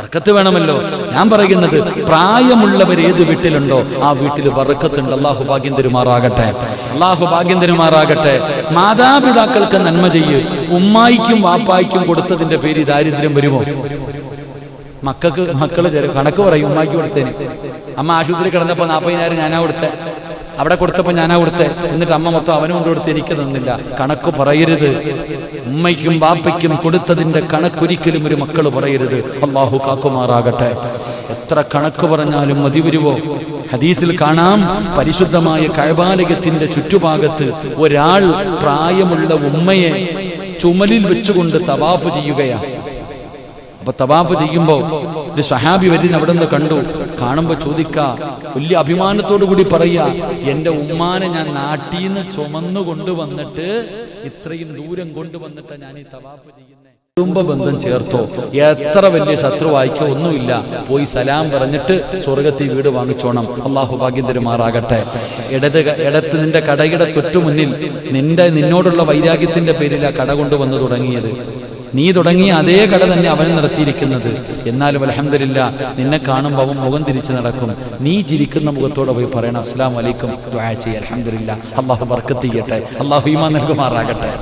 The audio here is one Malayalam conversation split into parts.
ബർക്കത്ത് വേണമല്ലോ. ഞാൻ പറയുന്നത് പ്രായമുള്ളവർ ഏത് വീട്ടിലുണ്ടോ ആ വീട്ടിൽ ബർക്കത്തുണ്ട് അള്ളാഹു ഭാഗ്യം തരുമാറാകട്ടെ. അള്ളാഹു ഭാഗ്യം തരുമാറാകട്ടെ. മാതാപിതാക്കൾക്ക് നന്മ ചെയ്യ്. ഉമ്മായിക്കും വാപ്പായിക്കും കൊടുത്തതിന്റെ പേര് ദാരിദ്ര്യം വരുമോ? മക്കൾക്ക് മക്കൾ കണക്ക് പറയും ഉമ്മായിക്ക് കൊടുത്തേന് അമ്മ ആശുപത്രി കിടന്നപ്പോ നാൽപ്പതിനായിരം ഞാനാ കൊടുത്തേ. അവിടെ കൊടുത്തപ്പോ ഞാനാ കൊടുത്തേ. എന്നിട്ട് അമ്മ മൊത്തം അവനും കൊണ്ട് കൊടുത്ത് എനിക്ക് തന്നില്ല. കണക്ക് പറയരുത്. ഉമ്മയ്ക്കും ബാപ്പയ്ക്കും കൊടുത്തതിന്റെ കണക്കൊരിക്കലും ഒരു മക്കൾ പറയരുത്. അള്ളാഹു കാക്കുമാറാകട്ടെ. എത്ര കണക്ക് പറഞ്ഞാലും മതി വരുവോ? ഹദീസിൽ കാണാം പരിശുദ്ധമായ കഴബാലയത്തിന്റെ ചുറ്റുഭാഗത്ത് ഒരാൾ പ്രായമുള്ള ഉമ്മയെ ചുമലിൽ വെച്ചുകൊണ്ട് തവാഫ് ചെയ്യുകയാണ്. അപ്പൊ തവാഫ് ചെയ്യുമ്പോൾ ഒരു സഹാബി വരുന്ന അവിടെ നിന്ന് കണ്ടു. കാണുമ്പോ ചോദിക്ക വലിയ അഭിമാനത്തോടു കൂടി പറയാ എന്റെ ഉമ്മാനെ ഞാൻ നാട്ടീന്ന് ചുമന്നു കൊണ്ടുവന്നിട്ട് ഇത്രയും ദൂരം കൊണ്ടുവന്നിട്ട് ഞാൻ ഈ തവാഫ് ചെയ്യുന്നത് കുടുംബ ബന്ധം ചേർത്തോ എത്ര വലിയ ശത്രുവായിക്കോ ഒന്നുമില്ല. പോയി സലാം പറഞ്ഞിട്ട് സ്വർഗത്തിൽ വീട് വാങ്ങിച്ചോണം. അള്ളാഹു ഭാഗ്യം തരുമാറാകട്ടെ. ഇടത് ഇടത്ത് നിന്റെ കടയുടെ തൊട്ടു മുന്നിൽ നിന്റെ നിന്നോടുള്ള വൈരാഗ്യത്തിന്റെ പേരിൽ ആ കട കൊണ്ടുവന്ന് തുടങ്ങിയത്. നീ തുടങ്ങിയ അതേ കട തന്നെ അവൻ നടത്തിയിരിക്കുന്നത് എന്നാലും അലഹമില്ല നിന്നെ കാണുമ്പോൾ അവൻ മുഖം തിരിച്ചു നടക്കും. നീ ചിരിക്കുന്ന മുഖത്തോടെ പോയി പറയണം അസ്സാം വലൈക്കും ദ്വാ ചെയ്യ അലഹമില്ല അള്ളാഹു ബർക്കത്ത് ചെയ്യട്ടെ അള്ളാഹു ഈമാ നൽകുമാറാകട്ടെ.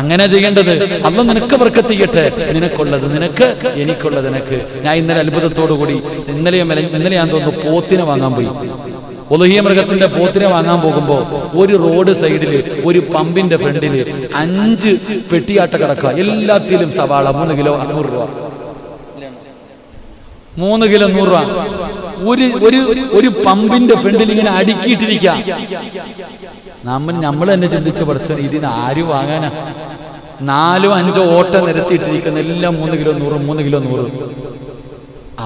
അങ്ങനെ ചെയ്യേണ്ടത് അന്ന് നിനക്ക് ബർക്കത്ത് ചെയ്യട്ടെ. നിനക്കുള്ളത് നിനക്ക് എനിക്കുള്ളത് നിനക്ക്. ഞാൻ ഇന്നലെ അത്ഭുതത്തോടു കൂടി ഇന്നലെ ഇന്നലെ ഞാൻ തോന്നുന്നു പോത്തിനെ വാങ്ങാൻ പോയി. ഒലുഹിയ മൃഗത്തിന്റെ പോത്തിനെ വാങ്ങാൻ പോകുമ്പോ ഒരു റോഡ് സൈഡിൽ ഒരു പമ്പിന്റെ ഫ്രണ്ടിൽ അഞ്ച് പെട്ടിയാട്ട കിടക്കുക. എല്ലാത്തിലും സവാള മൂന്ന് കിലോ അഞ്ഞൂറ് രൂപ. മൂന്ന് കിലോ നൂറ് രൂപ. ഒരു ഒരു ഒരു പമ്പിന്റെ ഫ്രണ്ടിൽ ഇങ്ങനെ അടുക്കിയിട്ടിരിക്കുക. നമ്മൾ നമ്മൾ തന്നെ ചിന്തിച്ചു പഠിച്ചു ഇതിന് ആര് വാങ്ങാനാ? നാലോ അഞ്ചോ ഓട്ടം നിരത്തിയിട്ടിരിക്കുന്ന എല്ലാം മൂന്ന് കിലോ നൂറ് മൂന്ന് കിലോ നൂറ്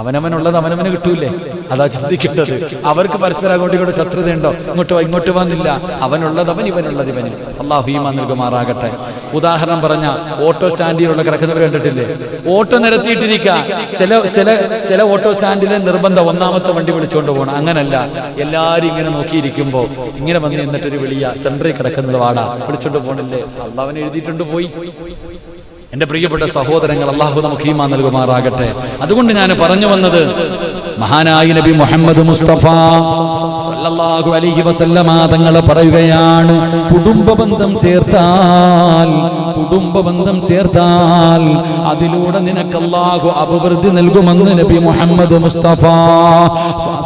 അവനവനുള്ളത് അവനവന് കിട്ടൂലേ? അതാ ചിന്തിക്കേണ്ടത്. അവർക്ക് പരസ്പരം അങ്ങോട്ട് ഇങ്ങോട്ട് ശത്രുതയുണ്ടോ ഇങ്ങോട്ട് ഇങ്ങോട്ട് വന്നില്ല. അവനുള്ളത് അവൻ ഇവനുള്ളത് ഇവന്. അള്ളാഹു നൽകുമാറാകട്ടെ. ഉദാഹരണം പറഞ്ഞ ഓട്ടോ സ്റ്റാൻഡിലുള്ള കിടക്കുന്നവർ കണ്ടിട്ടില്ലേ? ഓട്ടോ നിരത്തിയിട്ടിരിക്ക. ചില ചില ചില ഓട്ടോ സ്റ്റാൻഡിലെ നിർബന്ധം ഒന്നാമത്തെ വണ്ടി വിളിച്ചുകൊണ്ട് പോകണം അങ്ങനല്ല. എല്ലാരും ഇങ്ങനെ നോക്കിയിരിക്കുമ്പോ ഇങ്ങനെ വന്ന് നിന്നിട്ടൊരു വിളിയ. സെൻട്രിൽ കിടക്കുന്നത് വാടാ. വിളിച്ചോണ്ട് പോകണില്ലേ അള്ളാഹ് അവൻ എഴുതിയിട്ടുണ്ട് പോയി. എന്റെ പ്രിയപ്പെട്ട സഹോദരങ്ങൾ അള്ളാഹു നമുക്ക് ഈമാ നൽകുമാറാകട്ടെ. അതുകൊണ്ട് ഞാൻ പറഞ്ഞു വന്നത് മഹാനായി നബി മുഹമ്മദ് മുസ്തഫ സല്ലല്ലാഹു അലൈഹി വസല്ലമ തങ്ങൾ പറയുകയാണ് കുടുംബ ബന്ധം ചേർത്താൽ കുടുംബ ബന്ധം ചേർത്താൽ അതിലൂടെ നിനക്ക് അല്ലാഹു അഭിവൃദ്ധി നൽകുമെന്ന് നബി മുഹമ്മദ് മുസ്തഫ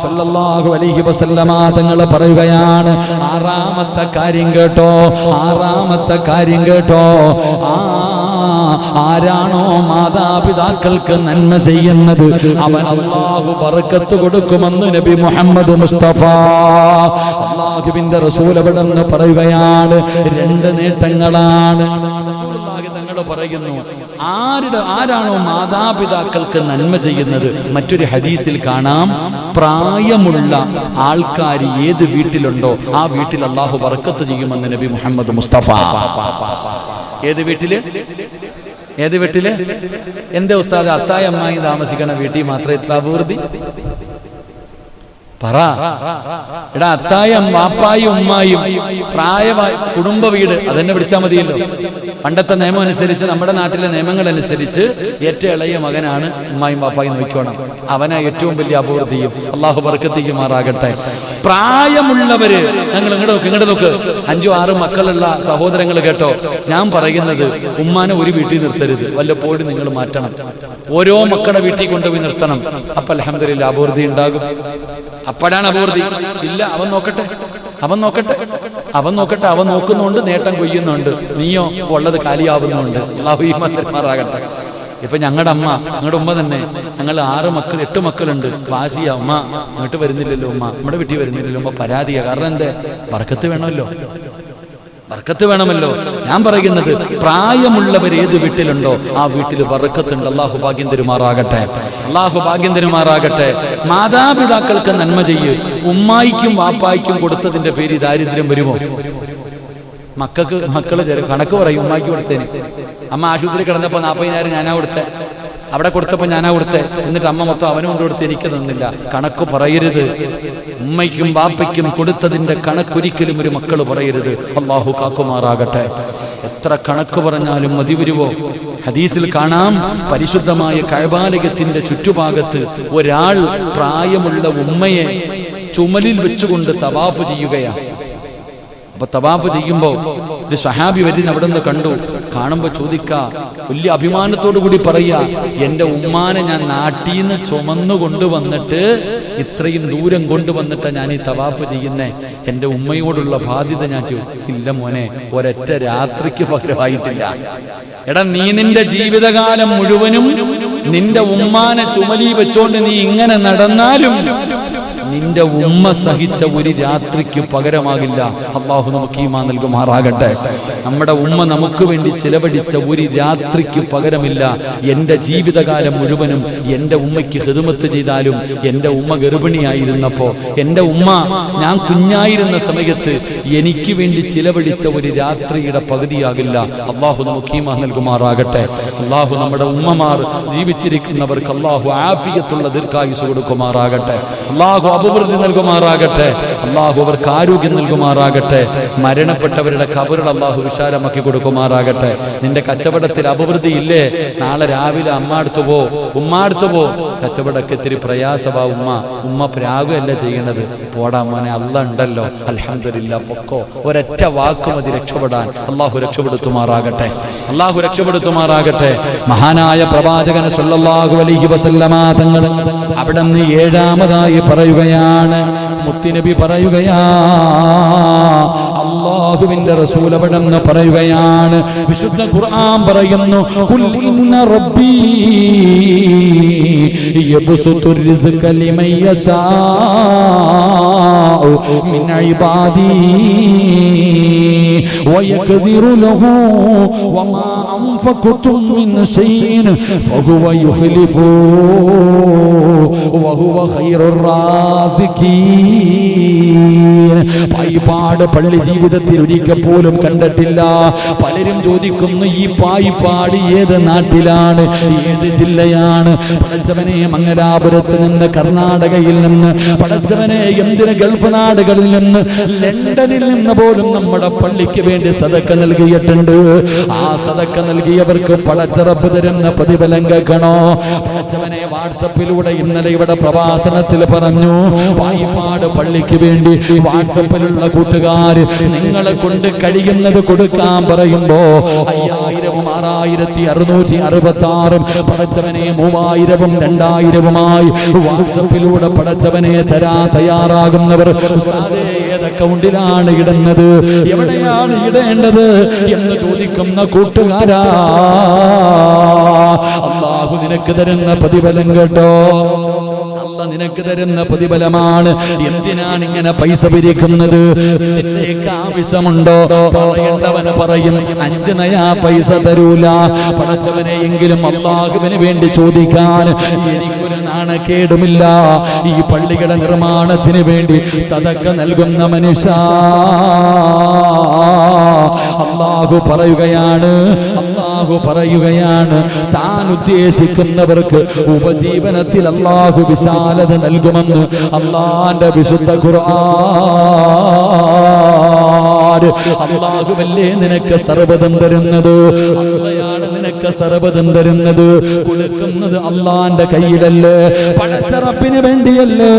സല്ലല്ലാഹു അലൈഹി വസല്ലമ തങ്ങൾ പറയുകയാണ്. ആറാമത്തെ കാര്യം കേട്ടോ ആറാമത്തെ കാര്യം കേട്ടോ. ആ ആരാണോ മാതാപിതാക്കൾക്ക് നന്മ ചെയ്യുന്നത്? അവൻ അള്ളാഹു ബർക്കത്ത് കൊടുക്കുമെന്ന് നബി മുഹമ്മദ് മുസ്തഫ. അള്ളാഹുവിന്റെ നിന്ന് പറയുകയാണ് രണ്ട് നേട്ടങ്ങളാണ്. പറയുന്നു ആരുടെ ആരാണോ മാതാപിതാക്കൾക്ക് നന്മ ചെയ്യുന്നത്? മറ്റൊരു ഹദീസിൽ കാണാം പ്രായമുള്ള ആൾക്കാർ ഏത് വീട്ടിലുണ്ടോ ആ വീട്ടിൽ അള്ളാഹു വറക്കത്ത് ചെയ്യുമെന്ന് നബി മുഹമ്മദ് മുസ്തഫ. ഏത് വീട്ടിൽ? ഏത് വീട്ടിൽ? എന്റെ ഉസ്താദ് അത്തായ അമ്മായി താമസിക്കണ വീട്ടിൽ മാത്രമേ ഇത്ര അഭിവൃദ്ധി പറ. എടാ അത്തായം വാപ്പായും ഉമ്മായും പ്രായമായ കുടുംബ വീട് അതെന്നെ വിളിച്ചാൽ മതിയല്ലോ. പണ്ടത്തെ നിയമം അനുസരിച്ച് നമ്മുടെ നാട്ടിലെ നിയമങ്ങൾ അനുസരിച്ച് ഏറ്റവും ഇളയ മകനാണ് ഉമ്മായും വാപ്പായും നോക്കണം അവനെ ഏറ്റവും വലിയ അപൂർത്തിയും അള്ളാഹു ബർക്കത്തിക്കുമാറാകട്ടെ പ്രായമുള്ളവര് ഞങ്ങൾ ഇങ്ങോട്ട് നോക്ക് ഇങ്ങോട്ട് നോക്ക്. അഞ്ചു ആറ് മക്കളുള്ള സഹോദരങ്ങൾ കേട്ടോ. ഞാൻ പറയുന്നത് ഉമ്മാനെ ഒരു വീട്ടിൽ നിർത്തരുത്. വല്ലപ്പോഴും നിങ്ങൾ മാറ്റണം. ഓരോ മക്കളുടെ വീട്ടിൽ കൊണ്ടുപോയി നിർത്തണം. അപ്പൊ അലഹമ്മദില്ല അപൂർത്തി ഉണ്ടാകും. അപ്പോഴാണ് അപൂർത്തി ഇല്ല അവൻ നോക്കട്ടെ. അവൻ നോക്കട്ടെ. അവൻ നോക്കട്ടെ അവൻ നോക്കുന്നുണ്ട് നേട്ടം കൊയ്യുന്നുണ്ട്. നീയോ ഉള്ളത് കാലിയാവുന്നുണ്ട്. അള്ളാഹു ഈ ഇപ്പൊ ഞങ്ങളുടെ അമ്മ ഞങ്ങളുടെ ഉമ്മ തന്നെ. ഞങ്ങൾ ആറ് മക്കൾ എട്ട് മക്കളുണ്ട്. വാശിയ അമ്മ. ഇങ്ങോട്ട് വരുന്നില്ലല്ലോ ഉമ്മ. നമ്മുടെ വീട്ടിൽ വരുന്നില്ലല്ലോ ഉമ്മ പരാതിയാ. കാരണം എന്താ? വർക്കത്ത് വേണമല്ലോ. ബർക്കത്ത് വേണമല്ലോ. ഞാൻ പറയുന്നത് പ്രായമുള്ളവർ ഏത് വീട്ടിലുണ്ടോ ആ വീട്ടിൽ ബർക്കത്തുണ്ട്. അള്ളാഹു ഭാഗ്യം തരുമാറാകട്ടെ അള്ളാഹു ഭാഗ്യം തരുമാറാകട്ടെ മാതാപിതാക്കൾക്ക് നന്മ ചെയ്യ്. ഉമ്മായിക്കും വാപ്പായിക്കും കൊടുത്തതിന്റെ പേര് ദാരിദ്ര്യം വരുമോ? മക്കൾക്ക് മക്കൾ കണക്ക് പറയും ഉമ്മായിക്ക് കൊടുത്തേന് അമ്മ ആശുപത്രി കിടന്നപ്പോ നാൽപ്പതിനായിരം ഞാനാ കൊടുത്തേ. അവിടെ കൊടുത്തപ്പോ ഞാനാ കൊടുത്തേ. എന്നിട്ട് അമ്മ മൊത്തം അവനും കൊണ്ട് കൊടുത്ത് എനിക്ക് തന്നില്ല. കണക്ക് പറയരുത്. ഉമ്മയ്ക്കും ബാപ്പയ്ക്കും കൊടുത്തതിന്റെ കണക്കൊരിക്കലും ഒരു മക്കൾ പറയരുത്. അള്ളാഹു കാക്കുമാറാകട്ടെ. എത്ര കണക്ക് പറഞ്ഞാലും മതി വരുവോ? ഹദീസിൽ കാണാം പരിശുദ്ധമായ കഴബാലയത്തിന്റെ ചുറ്റുഭാഗത്ത് ഒരാൾ പ്രായമുള്ള ഉമ്മയെ ചുമലിൽ വെച്ചുകൊണ്ട് തവാഫ് ചെയ്യുകയാണ്. അപ്പൊ തവാഫ് ചെയ്യുമ്പോ ഒരു സഹാബി വരുന്ന അവിടെ നിന്ന് കണ്ടു. കാണുമ്പോ ചോദിക്ക വലിയ അഭിമാനത്തോടു കൂടി പറയാ എന്റെ ഉമ്മാനെ ഞാൻ നാട്ടിൽ നിന്ന് ചുമന്നു കൊണ്ടുവന്നിട്ട് ഇത്രയും ദൂരം കൊണ്ടുവന്നിട്ട് ഞാൻ ഈ തവാഫ് ചെയ്യുന്നേ. എന്റെ ഉമ്മയോടുള്ള ബാധ്യത ഞാൻ ഇല്ല മോനെ ഒരൊറ്റ രാത്രിക്ക് പകരമായിട്ടില്ല. എടാ നീ നിന്റെ ജീവിതകാലം മുഴുവനും നിന്റെ ഉമ്മാനെ ചുമലി വെച്ചോണ്ട് നീ ഇങ്ങനെ നടന്നാലും നിന്റെ ഉമ്മ സഹിച്ച ഒരു രാത്രിക്ക് പകരമാകില്ല. അള്ളാഹു നമുക്ക് ഈമാ നൽകുമാറാകട്ടെ. നമ്മുടെ ഉമ്മ നമുക്ക് വേണ്ടി ചിലവഴിച്ച ഒരു രാത്രിക്ക് പകരമില്ല. എന്റെ ജീവിതകാലം മുഴുവനും എന്റെ ഉമ്മയ്ക്ക് ഹെതുമത്ത് ചെയ്താലും എന്റെ ഉമ്മ ഗർഭിണിയായിരുന്നപ്പോൾ എന്റെ ഉമ്മ ഞാൻ കുഞ്ഞായിരുന്ന സമയത്ത് എനിക്ക് വേണ്ടി ചിലവഴിച്ച ഒരു രാത്രിയുടെ പകുതിയാകില്ല. അള്ളാഹു നമുക്ക് ഈമാ നൽകുമാറാകട്ടെ. അള്ളാഹു നമ്മുടെ ഉമ്മമാർ ജീവിച്ചിരിക്കുന്നവർക്ക് അള്ളാഹു ആഫിയത്തുള്ള ദീർഘായുസ് കൊടുക്കുമാറാകട്ടെ. അള്ളാഹു അഭിവൃദ്ധി നൽകുമാറാകട്ടെ. അള്ളാഹു അവർക്ക് ആരോഗ്യം നൽകുമാറാകട്ടെ. മരണപ്പെട്ടവരുടെ കബറുകൾ അള്ളാഹു വിശാലമാക്കി കൊടുക്കുമാറാകട്ടെ. നിന്റെ കച്ചവടത്തിൽ അഭിവൃദ്ധി ഇല്ലേ? നാളെ രാവിലെ അമ്മ അടുത്ത് പോ ഉമ്മ അടുത്ത് പോ. കച്ചവടക്ക് ഇത്തിരി പ്രയാസമാ ഉമ്മ. ഉമ്മ പ്രാവുകയല്ല ചെയ്യണത്? പോടാ മോനെ അല്ല ഉണ്ടല്ലോ. അലഹമില്ല പൊക്കോ. ഒരൊറ്റ വാക്കും അത് രക്ഷപ്പെടാൻ. അള്ളാഹു രക്ഷപ്പെടുത്തുമാറാകട്ടെ. അള്ളാഹു രക്ഷപ്പെടുത്തുമാറാകട്ടെ. മഹാനായ പ്രവാചകൻ അലൈഹി തങ്ങൾ അവിടെ നിന്ന് ഏഴാമതായി പറയുകയാണ്. മുത്തുനബി പറയുകയാ അള്ളാഹുവിന്റെ റസൂൽ പറയുകയാണ്. വിശുദ്ധ ഖുർആൻ പറയുന്നു കുൽ ഇന്ന റബ്ബീ യബ്സുതുർ റിസ്ക ലിമൻ യശാഉ മിൻ ഇബാദി ويقدر له وما أنفقتم من شيء فهو يخلفه وهو خير الرازقين പായിപ്പാട് പള്ളി ജീവിതത്തിൽ ഒരിക്കൽ പോലും കണ്ടിട്ടില്ല പലരും ചോദിക്കുന്നു ഈ പായിപ്പാട് ഏത് നാട്ടിലാണ് ഏത് ജില്ലയാണ് പടച്ചവനെ മംഗലാപുരത്ത് നിന്ന് കർണാടകയിൽ നിന്ന് പടച്ചവനെ എന്തിന് ഗൾഫ് നാടുകളിൽ നിന്ന് ലണ്ടനിൽ നിന്ന് പോലും നമ്മുടെ പള്ളിക്ക് വേണ്ടി സതക്ക നൽകിയിട്ടുണ്ട്. ആ സതക്ക നൽകിയവർക്ക് പടച്ചറപ്പ് തരുന്ന പ്രതിഫലം കേൾക്കണോ? പടച്ചവനെ വാട്സപ്പിലൂടെ ഇന്നലെ ഇവിടെ പ്രഭാഷണത്തിൽ പറഞ്ഞു വായ്പാട് പള്ളിക്ക് വേണ്ടി വാട്സപ്പിലുള്ള കൂട്ടുകാർ നിങ്ങളെ കൊണ്ട് കഴിയുന്നത് കൊടുക്കാൻ പറയുമ്പോ അയ്യായിരവും ആറായിരത്തി അറുന്നൂറ്റി അറുപത്തി ആറും പടച്ചവനെ മൂവായിരവും രണ്ടായിരവുമായി വാട്സപ്പിലൂടെ പടച്ചവനെ തരാ തയ്യാറാകുന്നവർ. ാണ് അക്കൗണ്ടിലാണ് ഇടുന്നത്? എവിടെയാണ് ഇടേണ്ടത് എന്ന് ചോദിക്കുന്ന കൂട്ടുകാരാ. അള്ളാഹു നിനക്ക് തരുന്ന പ്രതിഫലം കേട്ടോ. അല്ല നിനക്ക് തരുന്ന പ്രതിഫലമാണ്. എന്തിനാണ് ഇങ്ങനെ പൈസ പിരിക്കുന്നത്? നിന്നേക്ക് ആവശ്യമുണ്ടോ? പറയേണ്ടവന് പറയും അഞ്ച് നയാ പൈസ തരൂല. പറഞ്ഞവനെ എങ്കിലും അള്ളാഹുവിന് വേണ്ടി ചോദിക്കാൻ എനിക്കൊരു നാണക്കേടുമില്ല. ഈ പള്ളിയുടെ നിർമ്മാണത്തിന് വേണ്ടി സതക്ക നൽകുന്ന മനുഷ്യ. അള്ളാഹു പറയുകയാണ് അള്ളാഹു പറയുകയാണ് താൻ ഉദ്ദേശിക്കുന്നവർക്ക് ഉപജീവനത്തിൽ അള്ളാഹു വിശാലത നൽകുമെന്ന് അള്ളാന്റെ വിശുദ്ധ ഖുർആൻ. അള്ളാഹുവല്ലേ നിനക്ക് സർവതം തരുന്നത്? നിനക്ക് സർവതം തരുന്നത്. കൊടുക്കുന്നത് അള്ളാന്റെ കയ്യിലല്ലേ? പടച്ചറപ്പിന് വേണ്ടിയല്ലേ?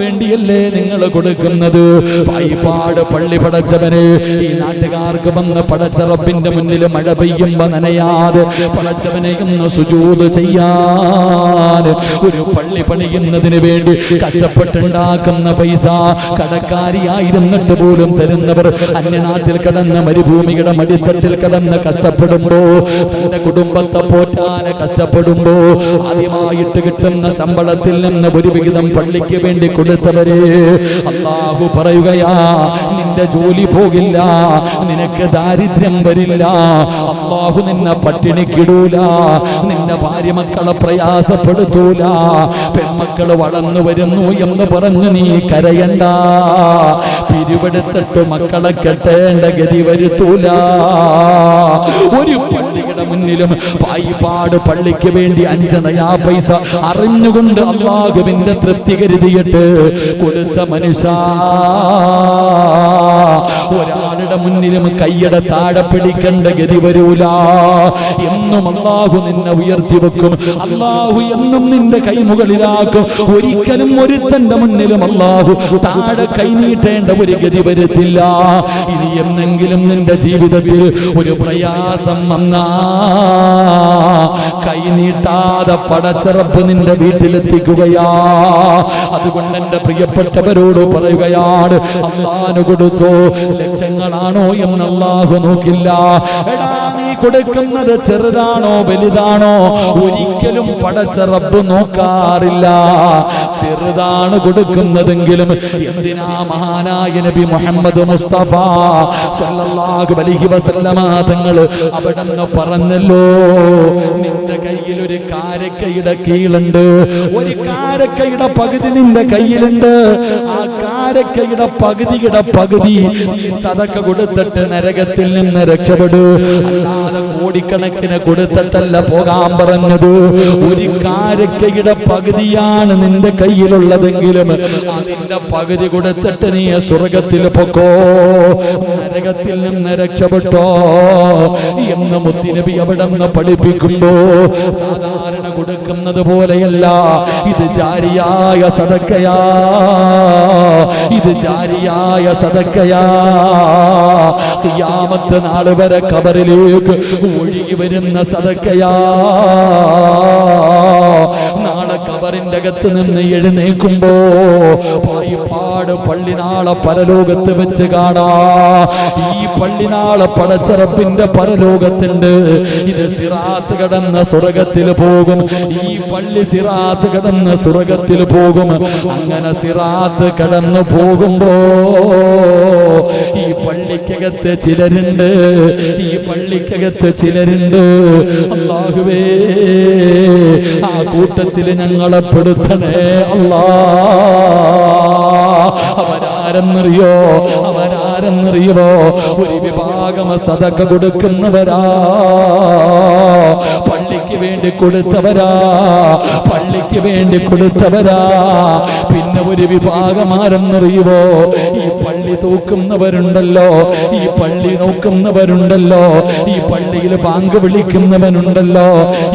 വേണ്ടിയല്ലേ നിങ്ങൾ കൊടുക്കുന്നത്? പായിപ്പാട് പള്ളി പടച്ചവന് ഈ നാട്ടുകാർക്ക് വന്ന് പടച്ചറപ്പിന്റെ മുന്നിൽ മഴ പെയ്യുമ്പോ നനയാതെ പടച്ചവനെ ഒന്ന് സുജൂത് ചെയ്യാൻ. ഒരു പള്ളി പണിയുന്നതിന് വേണ്ടി കഷ്ടപ്പെട്ടുണ്ടാക്കുന്ന പൈസ കടക്കാരിയായിരുന്നിട്ട് പോലും തരുന്നവർ അന്യനാട്ടിൽ കടന്ന് മരുഭൂമിയുടെ മടിത്തട്ടിൽ കടന്ന് കഷ്ടപ്പെടുമ്പോ തന്റെ കുടുംബത്തെ പോറ്റാൻ കഷ്ടപ്പെടുമ്പോ ആദ്യമായിട്ട് കിട്ടുന്ന ശമ്പളത്തിൽ നിന്ന് ഒരു വിഹിതം പള്ളിക്ക് വേണ്ടി കൊടുത്തവരെ. അള്ളാഹു പറയുകയാ നിന്റെ ജോലി പോകില്ല നിനക്ക് ദാരിദ്ര്യം വരില്ല. അള്ളാഹു നിന്നെ പട്ടിണിക്കിടൂല നിന്റെ ഭാര്യ മക്കളെ പ്രയാസപ്പെടുത്തൂല. പെൺമക്കൾ വളർന്നു വരുന്നു എന്ന് പറഞ്ഞു നീ കരയണ്ട. പിരിവെടുത്തിട്ട് മക്കളെ കെട്ടേണ്ട ഗതി വരുത്തൂല. ഒരു പള്ളിയുടെ മുന്നിലും പായിപ്പാട് പള്ളിക്ക് വേണ്ടി അഞ്ച് പൈസ അറിഞ്ഞുകൊണ്ട് അള്ളാഹുവിന്റെ തൃപ്തി കരുതിയിട്ട് കൊടുത്ത മനുഷ്യ ഒരാളുടെ മുന്നിലും കയ്യട താഴെ പിടിക്കേണ്ട ഗതി വരൂല. എന്നും അള്ളാഹു നിന്നെ ഉയർത്തി വെക്കും. അള്ളാഹു എന്നും നിന്റെ കൈമുകളിലാക്കും ഒരിക്കലും ഒരുത്തന്റെ മുന്നിലും അള്ളാഹു താഴെ കൈനീട്ടേണ്ട ഒരു ഗതി വരുത്തില്ല. ഇനി എന്നെങ്കിലും നിന്റെ ജീവിതത്തിൽ ഒരു പ്രയാസം വന്നാ കൈനീട്ടാതെ പടച്ചറപ്പ് നിന്റെ വീട്ടിലെത്തിക്കുകയാ. അതുകൊണ്ട് എന്റെ പ്രിയപ്പെട്ടവരോട് പറയുകയാണ് അള്ളാഹു കൊടുത്തു ലക്ഷങ്ങളാണോ എന്ന് അള്ളാഹു നോക്കില്ല. എടാ നീ കൊടുക്കുന്നത് ചെറുതാണോ വലുതാണോ? ഒരിക്കലും പടച്ച റബ്ബ് നോക്കാറില്ല. ചെറുതാണ് കൊടുക്കുന്നതെങ്കിലും എന്തിനാ മഹാനായ നബി മുഹമ്മദ് മുസ്തഫ സല്ലല്ലാഹു അലൈഹി വസല്ലമ തങ്ങൾ അവിടെ പറഞ്ഞല്ലോ നിന്റെ കയ്യിൽ ഒരു കാരക്കയുടെ കീളുണ്ട്. ഒരു കാരക്കയുടെ പകുതി നിന്റെ കയ്യിലുണ്ട്. ആ കാരക്കയുടെ പകുതിയുടെ പകുതി സതക്ക കൊടുത്തിട്ട് നരകത്തിൽ നിന്ന് രക്ഷപ്പെടൂ. കോടിക്കണക്കിന് കൊടുത്തിട്ടല്ല പോകാൻ പറഞ്ഞത്. ഒരു കാരക്കയുടെ പകുതിയാണ് നിന്റെ കയ്യിലുള്ളതെങ്കിലും അതിന്റെ പകുതി കൊടുത്തിട്ട് നീ സ്വർഗത്തിൽ പൊക്കോ. നരകത്തിൽ നിന്ന് രക്ഷപ്പെട്ടോ. എന്ന് മുത്തിനബി അവിടെ നിന്ന് പഠിപ്പിക്കുമ്പോ സാധാരണ കൊടുക്കുന്നത് പോലെയല്ല. ഇത് ജാരിയായ സദക്കയാ ഇത് ജാരിയായ സദക്കയാ. ഖിയാമത്ത് നാൾ വരെ കബറിലേക്ക് ഒഴുകി വരുന്ന സദക്കയാ. കബറിന്റെ അകത്ത് നിന്ന് എഴുന്നേക്കുമ്പോ പാട് പള്ളിനാളെ പരലോകത്ത് വെച്ച് കാണാ. ഈ പള്ളിനാളെ പടച്ചറപ്പിന്റെ പരലോകത്തുണ്ട്. ഇത് സിറാത്ത് കടന്ന സ്വർഗത്തിൽ പോകും. ഈ പള്ളി സിറാത്ത് കടന്ന സ്വർഗത്തിൽ പോകും. അങ്ങനെ സിറാത്ത് കടന്നു പോകുമ്പോ പള്ളിക്കകത്ത് ചിലരുണ്ട്. ഈ പള്ളിക്കകത്ത് ചിലരുണ്ട്. അള്ളാഹുവേ ആ കൂട്ടത്തിൽ ഞങ്ങളെ പെടുത്തണേ. അള്ളാ അവരാരെന്നറിയോ? അവരാരെന്നറിയോ ഒരു വിഭാഗം സതക കൊടുക്കുന്നവരാ. പള്ളിക്ക് വേണ്ടി കൊടുത്തവരാ. പള്ളിക്ക് വേണ്ടി കൊടുത്തവരാ. പിന്നെ ഒരു വിഭാഗം ആരെന്നറിയുവോ? ഈ പള്ളി തൂക്കുന്നവരുണ്ടല്ലോ. ഈ പള്ളി നോക്കുന്നവരുണ്ടല്ലോ. ഈ പള്ളിയിൽ ബാങ്ക് വിളിക്കുന്നവനുണ്ടല്ലോ.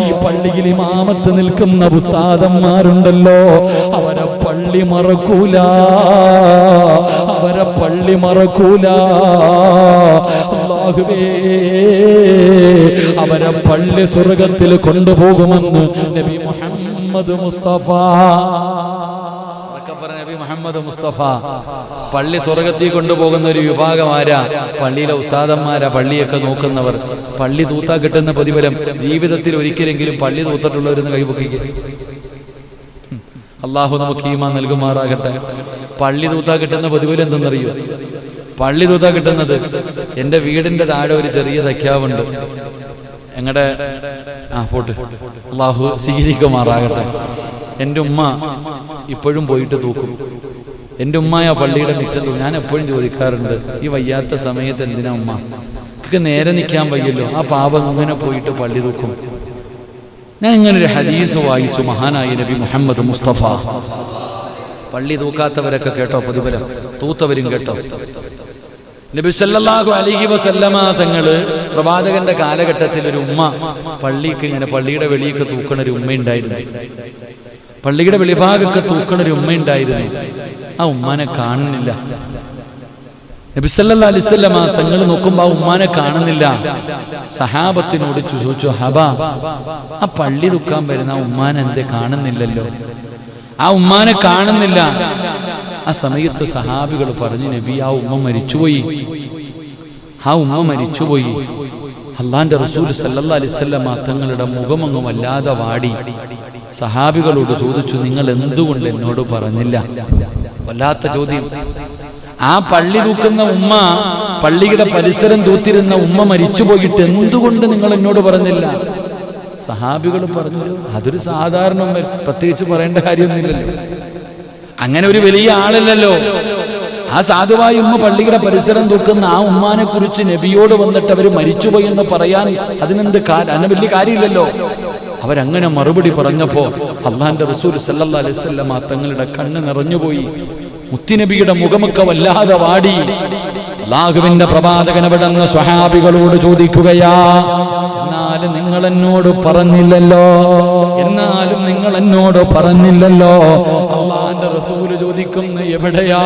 ഈ പള്ളിയിൽ ഇമാമത്ത് നിൽക്കുന്ന പുസ്താദന്മാരുണ്ടല്ലോ അവരെ പള്ളി മറക്കൂല. അവരെ പള്ളി മറക്കൂല. അവരെ പള്ളി സ്വർഗത്തിൽ കൊണ്ടുപോകുമെന്ന് നബി മുഹമ്മദ് മുസ്തഫ മുഹമ്മദ് മുസ്തഫ. പള്ളി സ്വർഗത്തിൽ കൊണ്ടുപോകുന്ന ഒരു വിഭാഗം ആരാ? പള്ളിയിലെ ഉസ്താദന്മാരാ പള്ളിയൊക്കെ നോക്കുന്നവർ. പള്ളി തൂത്താ കിട്ടുന്ന പ്രതിഫലം ജീവിതത്തിൽ ഒരിക്കലെങ്കിലും പള്ളി തൂത്തിട്ടുള്ളവരെന്ന് കൈപൊക്കിക്ക്. അള്ളാഹു നമുക്ക് ഈമാ നൽകുമാറാകട്ടെ. പള്ളി തൂത്താ കിട്ടുന്ന പ്രതിഫലം എന്തെന്നറിയോ? പള്ളി തൂത്താ കിട്ടുന്നത് എന്റെ വീടിന്റെ താഴെ ഒരു ചെറിയ തയ്ക്കാവുണ്ട് ഞങ്ങളുടെ ആ പോട്ട്. അള്ളാഹു സ്വീകരിക്കുമാറാകട്ടെ. എന്റെ ഉമ്മ ഇപ്പോഴും പോയിട്ട് തൂക്കും. എന്റെ ഉമ്മയ പള്ളിയുടെ മുറ്റത്തു ഞാൻ എപ്പോഴും ചോദിക്കാറുണ്ട് ഈ വയ്യാത്ത സമയത്ത് എന്തിനാ ഉമ്മ? എനിക്ക് നേരെ നിൽക്കാൻ വയ്യല്ലോ ആ പാപം ഇങ്ങനെ പോയിട്ട് പള്ളി തൂക്കും. ഞാൻ ഇങ്ങനൊരു ഹദീസ് വായിച്ചു മഹാനായ നബി മുഹമ്മദ് മുസ്തഫ. പള്ളി തൂക്കാത്തവരൊക്കെ കേട്ടോ പ്രതിഫലം? തൂത്തവരും കേട്ടോ? നബി സല്ലല്ലാഹു അലൈഹി വസല്ലമ തങ്ങൾ പ്രവാചകന്റെ കാലഘട്ടത്തിൽ ഒരു ഉമ്മ പള്ളിക്ക് ഇങ്ങനെ പള്ളിയുടെ വെളിയൊക്കെ തൂക്കണ ഒരു ഉമ്മ ഉണ്ടായിരുന്നു പള്ളിയുടെ വെളിഭാഗമൊക്കെ തൂക്കണ ഒരു ഉമ്മ ഉണ്ടായിരുന്നു ആ ഉമ്മാനെ കാണുന്നില്ല. നബിസല്ലാ അലിസ്വല്ലമ തങ്ങൾ നോക്കുമ്പോൾ ആ ഉമ്മാനെ കാണുന്നില്ല. സഹാബത്തിനോട് ചോദിച്ചു ഹബ ആ പള്ളി ദുഃഖാൻ വരുന്ന ആ ഉമ്മാനെ എന്തേ കാണുന്നില്ലല്ലോ? ആ ഉമ്മാനെ കാണുന്നില്ല. ആ സമയത്ത് സഹാബികൾ പറഞ്ഞു നബി ആ ഉമ്മ മരിച്ചുപോയി. ആ ഉമ്മ മരിച്ചുപോയി. അള്ളാന്റെ റസൂൽ സല്ലല്ലാ അലിസ്വല്ലമ തങ്ങളുടെ മുഖമൊന്നും വല്ലാതെ വാടി. സഹാബികളോട് ചോദിച്ചു നിങ്ങൾ എന്തുകൊണ്ട് എന്നോട് പറഞ്ഞില്ല? വല്ലാത്ത ചോദ്യം. ആ പള്ളി തൂക്കുന്ന ഉമ്മ പള്ളിയുടെ പരിസരം തൂത്തിരുന്ന ഉമ്മ മരിച്ചു പോയിട്ട് എന്തുകൊണ്ട് നിങ്ങൾ എന്നോട് പറഞ്ഞില്ല? സഹാബികൾ പറഞ്ഞു അതൊരു സാധാരണ ഉമ്മ പ്രത്യേകിച്ച് പറയേണ്ട കാര്യമൊന്നുമില്ലല്ലോ. അങ്ങനെ ഒരു വലിയ ആളല്ലല്ലോ. ആ സാധുവായ ഉമ്മ പള്ളിയുടെ പരിസരം തൂക്കുന്ന ആ ഉമ്മാനെ കുറിച്ച് നബിയോട് വന്നിട്ട് അവർ മരിച്ചുപോയി എന്ന് പറയാൻ അതിനെന്ത് അതിന് വലിയ കാര്യമില്ലല്ലോ. അവരങ്ങനെ മറുപടി പറഞ്ഞപ്പോ അള്ളാന്റെ റസൂൽ സല്ലല്ലാഹു അലൈഹി വസല്ലമ തങ്ങളുടെ കണ്ണ് നിറഞ്ഞുപോയി. മുത്തിനബിയുടെ മുഖമൊക്കെ വല്ലാതെ വാടി. അള്ളാഹുവിന്റെ പ്രവാചകൻ സ്വഹാബികളോട് ചോദിക്കുകയാ? എന്നാലും നിങ്ങൾ എന്നോട് പറഞ്ഞില്ലല്ലോ. എന്നാലും നിങ്ങൾ എന്നോട് പറഞ്ഞില്ലല്ലോ. അള്ളാന്റെ റസൂൽ ചോദിക്കുന്നു എവിടെയാ?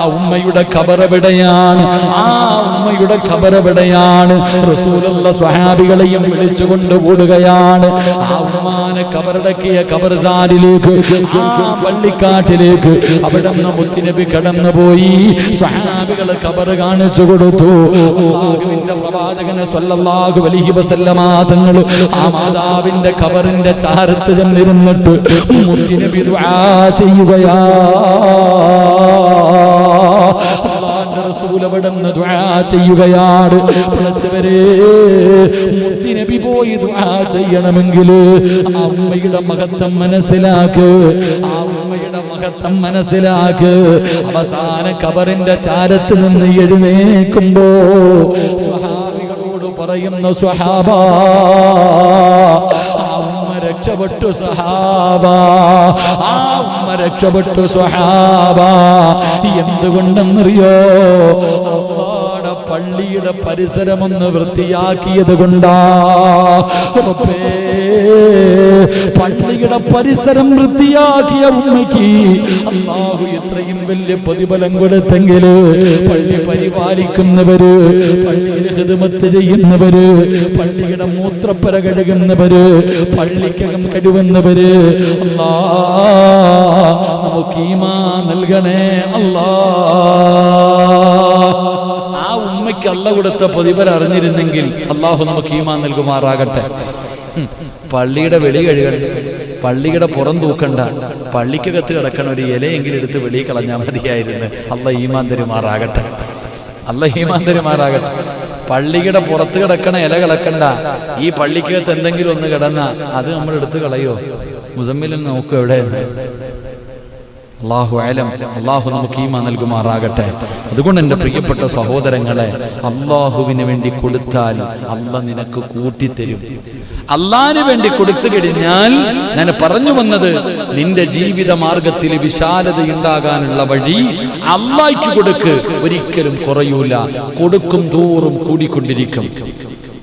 ആ ഉമ്മയുടെ ഖബറെവിടെയാണ് ആ ഉമ്മയുടെ ഖബറെവിടെയാണ് റസൂലുള്ള സ്വഹാബികളെയും വിളിച്ചു കൊണ്ടുപോടുകയാണ് ആ ഉമ്മാനെ കബറടക്കിയ കബർസാലിലേക്ക് ആ പള്ളിക്കാട്ടിലേക്ക് അവിടെ നിന്ന് മുത്തിനബി കടന്നു പോയി സ്വഹാബികളെ കബറ് കാണിച്ചു കൊടുത്തു. പ്രവാചകനെ സ്വല്ലാഹു സ്വല്ലല്ലാഹു അലൈഹി വസല്ലമ തങ്ങൾ ആ മാതാവിന്റെ ഖബറിന്റെ ചാരത്ത് ചെന്നിരുന്നിട്ട് മുത്തിനെ ദുആ ചെയ്യുകയാ. ദുആ ചെയ്യുകയാണ്. പിഴച്ചവരെ മുത്തിനബി പോയി ചെയ്യണമെങ്കിൽ ആ ഉമ്മയുടെ മഹത്വം മനസ്സിലാക്ക്. ആ ഉമ്മയുടെ മഹത്വം മനസ്സിലാക്ക്. അവസാന കബറിന്റെ ചാരത്ത് നിന്ന് എഴുന്നേക്കുമ്പോ സ്വഹാബികളോട് പറയുന്ന സ്വഹാബ. രക്ഷപ്പെട്ടു സഹാബ ആ ഉമ്മ രക്ഷപ്പെട്ടു സ്വഹാബ. എന്തുകൊണ്ടെന്നറിയോ? പള്ളിയുടെ പരിസരമൊന്ന് വൃത്തിയാക്കിയത് കൊണ്ടാ. പള്ളിയുടെ പരിസരം വൃത്തിയാക്കിയ ഉമ്മയ്ക്ക് അള്ളാഹു ഇത്രയും വലിയ പ്രതിഫലം കൊടുത്തെങ്കിൽ പള്ളി പരിപാലിക്കുന്നവര് പള്ളിയിൽ ഹിതമത്ത് ചെയ്യുന്നവര് പള്ളിയുടെ മൂത്രപ്പര കഴുകുന്നവര് പള്ളിക്കകം കഴുകുന്നവര് അല്ലാ നമുക്ക് ഈമാ നൽകണേ അല്ലാ ആ ഉമ്മയ്ക്ക് അല്ല കൊടുത്ത പ്രതിഫലം അറിഞ്ഞിരുന്നെങ്കിൽ അള്ളാഹു നമുക്ക് ഈമാൻ നൽകുമാറാകട്ടെ. പള്ളിയുടെ വെളി കഴുകണ്ട പള്ളിയുടെ പുറം തൂക്കണ്ട പള്ളിക്കകത്ത് കിടക്കണ ഒരു ഇലയെങ്കിലും എടുത്ത് വെളി കളഞ്ഞാൽ മതിയായിരുന്നു. അല്ല ഈമാൻ തരുമാറാകട്ടെ. അല്ല ഈമാൻ തരുമാറാകട്ടെ. പള്ളിയുടെ പുറത്ത് കിടക്കണ ഇല കിടക്കണ്ട ഈ പള്ളിക്കകത്ത് എന്തെങ്കിലും ഒന്ന് കിടന്ന അത് നമ്മൾ എടുത്ത് കളയോ? മുസമ്മിലും നോക്കും എവിടെയെന്ന്. അള്ളാഹു അലം. അള്ളാഹു നമുക്ക് ഈമ നൽകുമാറാകട്ടെ. അതുകൊണ്ട് എന്റെ പ്രിയപ്പെട്ട സഹോദരങ്ങളെ അള്ളാഹുവിന് വേണ്ടി കൊടുത്താൽ അല്ല നിനക്ക് കൂട്ടിത്തരും. അള്ളാഹിന് വേണ്ടി കൊടുത്തു കഴിഞ്ഞാൽ ഞാൻ പറഞ്ഞു വന്നത് നിന്റെ ജീവിത മാർഗത്തിൽ വിശാലതയുണ്ടാകാനുള്ള വഴി അള്ളാഹിക്ക് കൊടുക്ക്. ഒരിക്കലും കുറയൂല. കൊടുക്കും തോറും കൂടിക്കൊണ്ടിരിക്കും.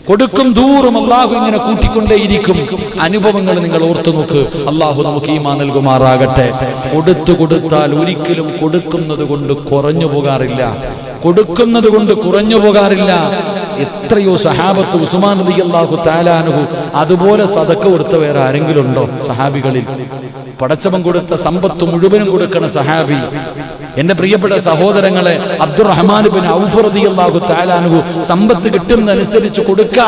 കൊടുക്കും ദൂറും അള്ളാഹു ഇങ്ങനെ കൂട്ടിക്കൊണ്ടേയിരിക്കും. അനുഭവങ്ങൾ നിങ്ങൾ ഓർത്തു നോക്ക്. അള്ളാഹു നമുക്ക് ഈമാ നൽകുമാറാകട്ടെ. കൊടുത്തു കൊടുത്താൽ ഒരിക്കലും കൊടുക്കുന്നത് കൊണ്ട് കുറഞ്ഞു പോകാറില്ല. കൊടുക്കുന്നത് കൊണ്ട് കുറഞ്ഞു പോകാറില്ല. എത്രയോ സഹാബത്ത് ഉസ്മാൻ നബി അള്ളാഹു താലാനുഹു അതുപോലെ സതക്ക കൊടുത്ത വേറെ ആരെങ്കിലും ഉണ്ടോ? സഹാബികളിൽ. പടച്ചവൻ കൊടുത്ത സമ്പത്ത് മുഴുവനും കൊടുക്കണ സഹാബി. എന്റെ പ്രിയപ്പെട്ട സഹോദരങ്ങളെ അബ്ദുറഹ്മാൻ സമ്പത്ത് കിട്ടുന്നതനുസരിച്ച് കൊടുക്ക.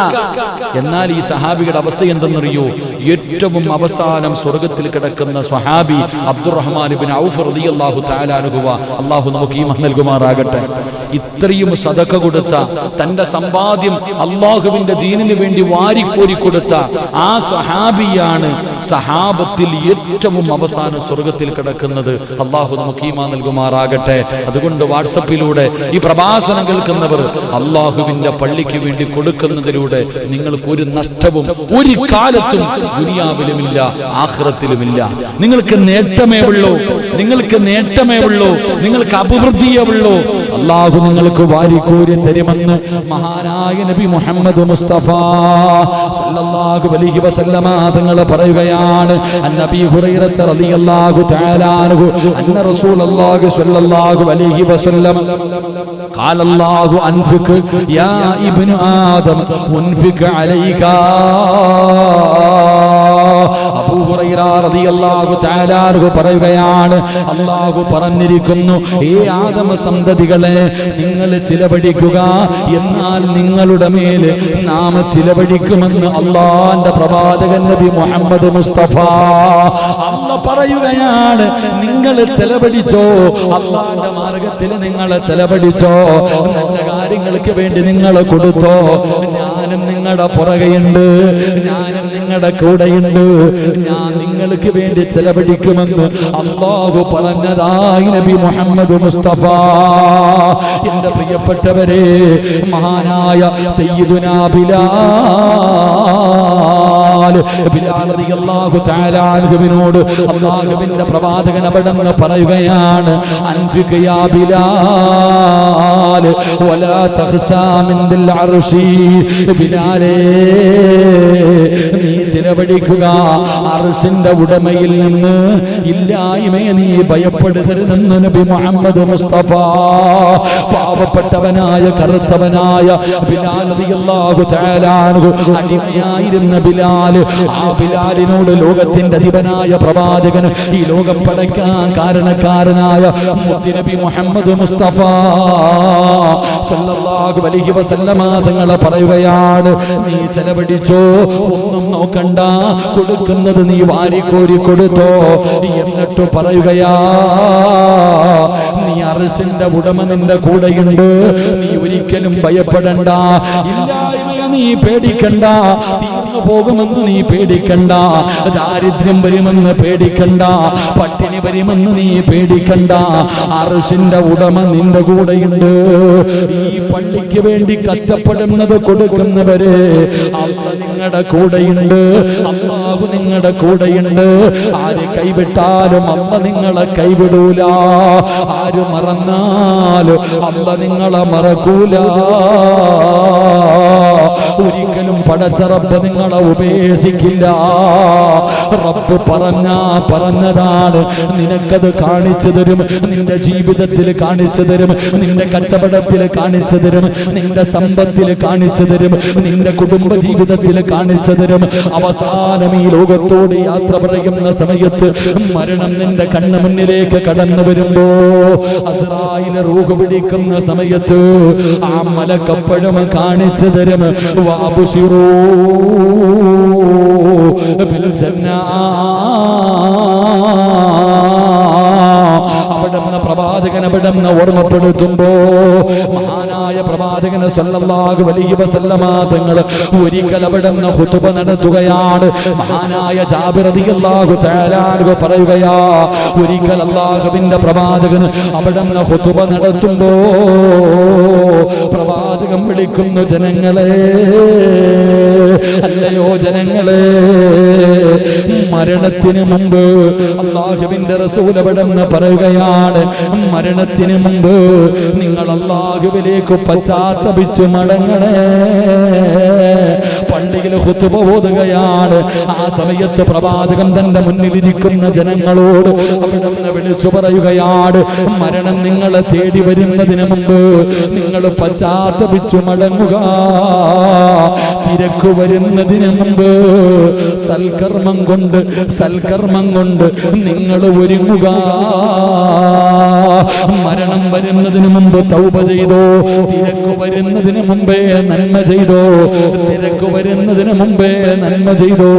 എന്നാൽ ഈ സഹാബിയുടെ അവസ്ഥ എന്തെന്നറിയോ? ഏറ്റവും അവസാനം സ്വർഗത്തിൽ കിടക്കുന്ന സ്വഹാബി അബ്ദുറഹ്മാൻ ബിൻ ഔഫ് റളിയല്ലാഹു തആലാനുഹുവ അള്ളാഹു നമുക്ക് ഈ നൽകുമാറാകട്ടെ ഇത്രയും സദക്ക കൊടുത്ത തന്റെ സമ്പാദ്യം അള്ളാഹുവിന്റെ ദീനിന് വേണ്ടി വാരിക്കോരി കൊടുത്ത ആ സഹാബിയാണ് സഹാബത്തിൽ ഏറ്റവും അവസാനം സ്വർഗത്തിൽ കിടക്കുന്നത്. അള്ളാഹു നമുക്ക് ഈമാ നൽകുമാറാകട്ടെ അതുകൊണ്ട് വാട്സപ്പിലൂടെ ഈ പ്രഭാഷണം കേൾക്കുന്നവർ അള്ളാഹുവിന്റെ പള്ളിക്ക് വേണ്ടി കൊടുക്കുന്നതിലൂടെ നിങ്ങൾക്ക് ഒരു നഷ്ടവും ഒരു കാലത്തും ദുനിയാവിലുമില്ല ആഹ്റത്തിലുമില്ല നിങ്ങൾക്ക് നേട്ടമേ ഉള്ളൂ നിങ്ങൾക്ക് നേട്ടമേ ഉള്ളൂ നിങ്ങൾക്ക് അഭിവൃദ്ധിയേ ഉള്ളൂ. അള്ളാഹു നിങ്ങൾക്ക് വാരിക്കൂരി തരുമെന്ന് മഹാനായ നബി മുഹമ്മദ് മുസ്തഫ സല്ലല്ലാഹു അലൈഹി വസല്ലമ തങ്ങൾ പറയുകയാണ്. അന്നബി ഹുറൈറത്ത് റളിയല്ലാഹു തആല അന്ന റസൂലുള്ളാഹി സ്വല്ലല്ലാഹു അലൈഹി വസല്ലം قال الله انفق يا ابن ادم انفق عليك അബൂ ഹുറൈറ റളിയല്ലാഹു തആല അൻഹു പറയുകയാണ്. അല്ലാഹു പറഞ്ഞിരിക്കുന്നു ഈ ആദമ സന്തതികളെ നിങ്ങൾ ചിലവഴിക്കുക. എന്നാൽ നിങ്ങളുടെ മേൽ നാം ചിലവഴിക്കുമെന്ന് അള്ളാന്റെ പ്രവാചകൻ നബി മുഹമ്മദ് മുസ്തഫ അല്ല പറയുകയാണ്. നിങ്ങൾ ചെലവഴിച്ചോ? അള്ളാന്റെ മാർഗത്തിൽ നിങ്ങൾ ചെലവഴിച്ചോ? നല്ല കാര്യങ്ങൾക്ക് വേണ്ടി നിങ്ങൾ കൊടുത്തോ? നിങ്ങളുടെ പുറകെയുണ്ട്. ഞാനും നിങ്ങളുടെ കൂടെയുണ്ട്. ഞാൻ നിങ്ങൾക്ക് വേണ്ടി ചെലവഴിക്കുമെന്ന് അള്ളാഹു പറഞ്ഞതായി നബി മുഹമ്മദ് മുസ്തഫ. എന്റെ പ്രിയപ്പെട്ടവരെ മഹാനായ സയ്യിദുനാ ബിലാൽ ബിലാൽ അള്ളാഹുവിന്റെ പ്രവാചകൻ അവിടെന്ന് പറയുകയാണ് നീ ചിലവഴിക്കുക. അർഷിന്റെ ഉടമയിൽ നിന്ന് ഇല്ലായ്മയെ നീ ഭയപ്പെടുതരുതെന്ന് നബി മുഹമ്മദ് മുസ്തഫ പാവപ്പെട്ടവനായ കറുത്തവനായ ബിലാൽ അടിമയായിരുന്ന ബിലാൽ ആ ബിലാലിനോട് ലോകത്തിന്റെ അധിപനായ പ്രവാചകൻ ഈ ലോകം പടയ്ക്കാൻ കാരണക്കാരനായ മുത്തിനബി മുഹമ്മദ് മുസ്തഫ സല്ലല്ലാഹു അലൈഹി വസല്ലമ തങ്ങളെ പറയുകയാണ് നീ ചെലവഴിച്ചോ ഒന്നും നോക്കണ്ട കൊടുക്കുന്നത് നീ വാരിക്കോരി കൊടുത്തോ എന്നിട്ട് പറയുകയാ അറസിന്റെ ഉടമ നിന്റെ കൂടെയുണ്ട്. നീ ഒരിക്കലും ഭയപ്പെടണ്ട. നീ പേടിക്കണ്ട. തീർന്നു പോകുമെന്ന് നീ പേടിക്കണ്ട. ദാരിദ്ര്യം വരുമെന്ന് പേടിക്കണ്ട. പട്ടിണി വരുമെന്ന് നീ പേടിക്കണ്ട. അർശിന്റെ ഉടമ നിന്റെ കൂടെയുണ്ട്. ഈ പള്ളിക്ക് വേണ്ടി കഷ്ടപ്പെടുന്നത് കൊടുക്കുന്നവരെ അല്ല നിങ്ങളുടെ കൂടെയുണ്ട്. അള്ളാഹു നിങ്ങളുടെ കൂടെയുണ്ട്. ആര് കൈവിട്ടാലും അമ്മ നിങ്ങളെ കൈവിടൂല. ആര് മറന്നാലും അമ്മ നിങ്ങളെ മറക്കൂല. ഒരിക്കലും പടച്ചറപ്പ് നിങ്ങളെ ഉപേക്ഷിക്കില്ല. റബ്ബ് പറഞ്ഞ പറഞ്ഞതാണ്. നിനക്കത് കാണിച്ചു തരും. നിന്റെ ജീവിതത്തിൽ കാണിച്ചു തരും. നിന്റെ കച്ചവടത്തിൽ കാണിച്ചു തരും. നിന്റെ സമ്പത്തിൽ കാണിച്ചു തരും. നിന്റെ കുടുംബ ജീവിതത്തിൽ കാണിച്ചു തരും. അവസാനം ഈ ലോകത്തോട് യാത്ര പറയുന്ന സമയത്ത് മരണം നിന്റെ കണ്ണു മുന്നിലേക്ക് കടന്നു വരുമ്പോ അസറായിനെ റൂഹ് പിടിക്കുന്ന സമയത്ത് ആ മലക്കപ്പഴം കാണിച്ചു തരും. വാബുഷിറൂ ജന്നാ അവിടുന്ന് പ്രവാചകൻ അവിടുന്ന് ഓർമ്മപ്പെടുത്തുമ്പോ മഹാനായ പ്രവാചകന് സല്ലല്ലാഹു അലൈഹി വസല്ലമ തങ്ങൾ ഒരിക്കൽ അവിടുന്ന് ഖുതുബ നടത്തുകയാണ്. മഹാനായ ജാബിർ റളിയല്ലാഹു തആല അൻഹു പറയുകയാ ഒരിക്കൽ അല്ലാഹുവിന്റെ പ്രവാചകൻ അവിടുന്ന് ഖുതുബ നടത്തുമ്പോ പ്രവാചകൻ വിളിക്കുന്നു ജനങ്ങളെ അല്ലയോ ജനങ്ങളെ മരണത്തിന് മുമ്പ് അള്ളാഹുവിന്റെ റസൂൽ അവിടെന്ന് പറയുകയാണ് മരണത്തിന് മുമ്പ് നിങ്ങൾ അള്ളാഹുവിലേക്ക് പശ്ചാത്തപിച്ചു മടങ്ങണേ. പള്ളിയിൽ ഓതുകയാണ്. ആ സമയത്ത് പ്രവാചകൻ തന്റെ മുന്നിലിരിക്കുന്ന ജനങ്ങളോട് അവിടെ വിളിച്ചു പറയുകയാണ് മരണം നിങ്ങളെ തേടി വരുന്നതിന് മുമ്പ് നിങ്ങൾ പശ്ചാത്തപിച്ചു മടങ്ങുക. തിരക്ക് വരുന്നതിന് മുമ്പ് സൽക്കർമ്മം കൊണ്ട് സൽക്കർമ്മം കൊണ്ട് നിങ്ങൾ ഒരുങ്ങുക. മരണം വരുന്നതിന് മുമ്പ് തൗപ ചെയ്തോ തിരക്ക് വരുന്നതിന് മുമ്പേ നന്മ ചെയ്തോ തിരക്ക് വരുന്നതിന് മുമ്പേ നന്മ ചെയ്തോ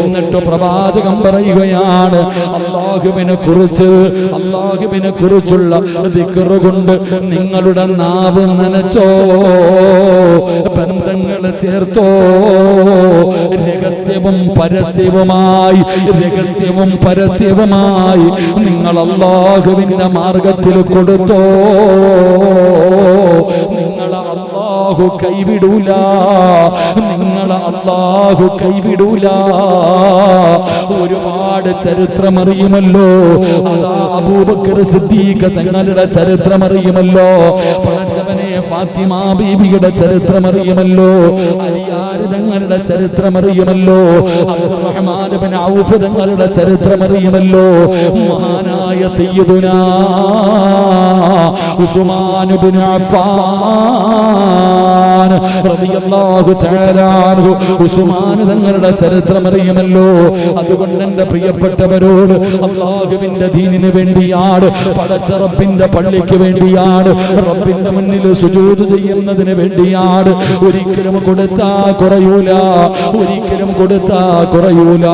എന്നിട്ട് പ്രവാചകം പറയുകയാണ് അള്ളാഹുവിനെ കുറിച്ച് അള്ളാഹുവിനെ കുറിച്ചുള്ള ദിക്കറ് കൊണ്ട് നിങ്ങളുടെ നാവ് നനച്ചോ ബന്ധങ്ങൾ ചേർത്തോ രഹസ്യവും പരസ്യവുമായി രഹസ്യവും പരസ്യവുമായി നിങ്ങൾ അള്ളാഹുവിന്റെ മാർഗത്തിൽ കൊടുത്തോ? നിങ്ങൾ അള്ളാഹു കൈവിടൂല. നിങ്ങൾ അള്ളാഹു കൈവിടൂല. ഒരുപാട് ചരിത്രമറിയുമല്ലോ. അബൂബക്കർ സിദ്ദീഖ് തങ്ങളുടെ ചരിത്രമറിയുമല്ലോ. ഫാത്തിമ ബീബിയുടെ ചരിത്രം അറിയുമല്ലോ തങ്ങളുടെ ചരിത്രമറിയുമല്ലോ. അബ്ദുറഹ്മാൻ ബിൻ ഔഫ് തങ്ങളുടെ ചരിത്രമറിയുമല്ലോ. മഹാനായ സയ്യിദുനാ ഉസ്മാൻ ഇബ്നു അഫ്ഫാൻ റളിയല്ലാഹു തആല ഉസ്മാൻ തങ്ങളുടെ ചരിത്രമറിയുമല്ലോ. അതുകൊണ്ട് എന്റെ പ്രിയപ്പെട്ടവരോട് അള്ളാഹുവിന്റെ ദീനിന് വേണ്ടിയാണ് പടച്ച റബ്ബിന്റെ പള്ളിക്ക് വേണ്ടിയാണ് റബ്ബിന്റെ മുന്നിൽ സുജൂദ് ചെയ്യുന്നതിന് വേണ്ടിയാണ്. ഒരിക്കലും കൊടുത്താ കുറയൂല. ഒരിക്കലും കൊടുത്താ കുറയൂല.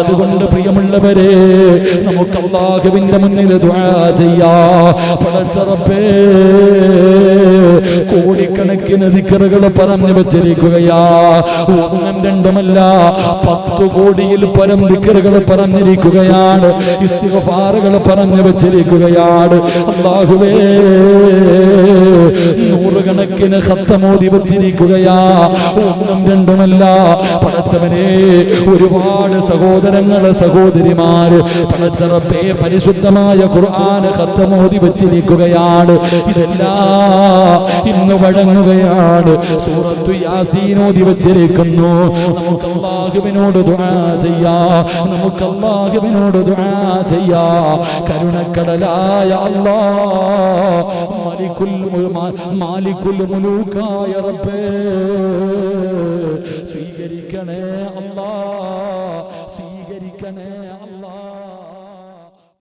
അതുകൊണ്ട് പ്രിയമുള്ളവരെ നമുക്ക് അള്ളാഹുവിന്റെ മുന്നിൽ ചെയ്യാ. പടച്ചറപ്പേ കോടിക്കണക്കിന് നിക്കറുകൾ പറഞ്ഞു വെച്ചിരിക്കുകയാ. ഒന്നും രണ്ടുമല്ല പത്തു കോടിയിൽ പരം നിക്കറുകൾ പറഞ്ഞിരിക്കുകയാണ്. ഇസ്തിഫാറുകൾ പറഞ്ഞു വെച്ചിരിക്കുകയാണ്. അള്ളാഹുവേ നൂറുകണക്കിന് ഹത്തമോതി വച്ചിരിക്കുകയാ. ഒന്നും രണ്ടുമല്ല. പടച്ചവനെ ഒരുപാട് സഹോദരങ്ങൾ സഹോദരിമാര് പടച്ചറപ്പേ പരിശുദ്ധമായ ഖുർആൻ ഹത്തമോതി വച്ചിരിക്കുകയാണ്. ഇതെല്ലാം ഇന്ന് വഴങ്ങുകയാണ്. സൂറത്തു യാസീനോതി വച്ചിരിക്കുന്നു. നമുക്ക് അള്ളാഹുവിനോട് ദുആ ചെയ്യാ. നമുക്ക് അള്ളാഹുവിനോട് ദുആ ചെയ്യാ. കരുണക്കടലായ അല്ലാ മലിക്കുൽ മാലിക്കുൽ മുലൂക്കായ റബ്ബേ സ്വീകരിക്കണേ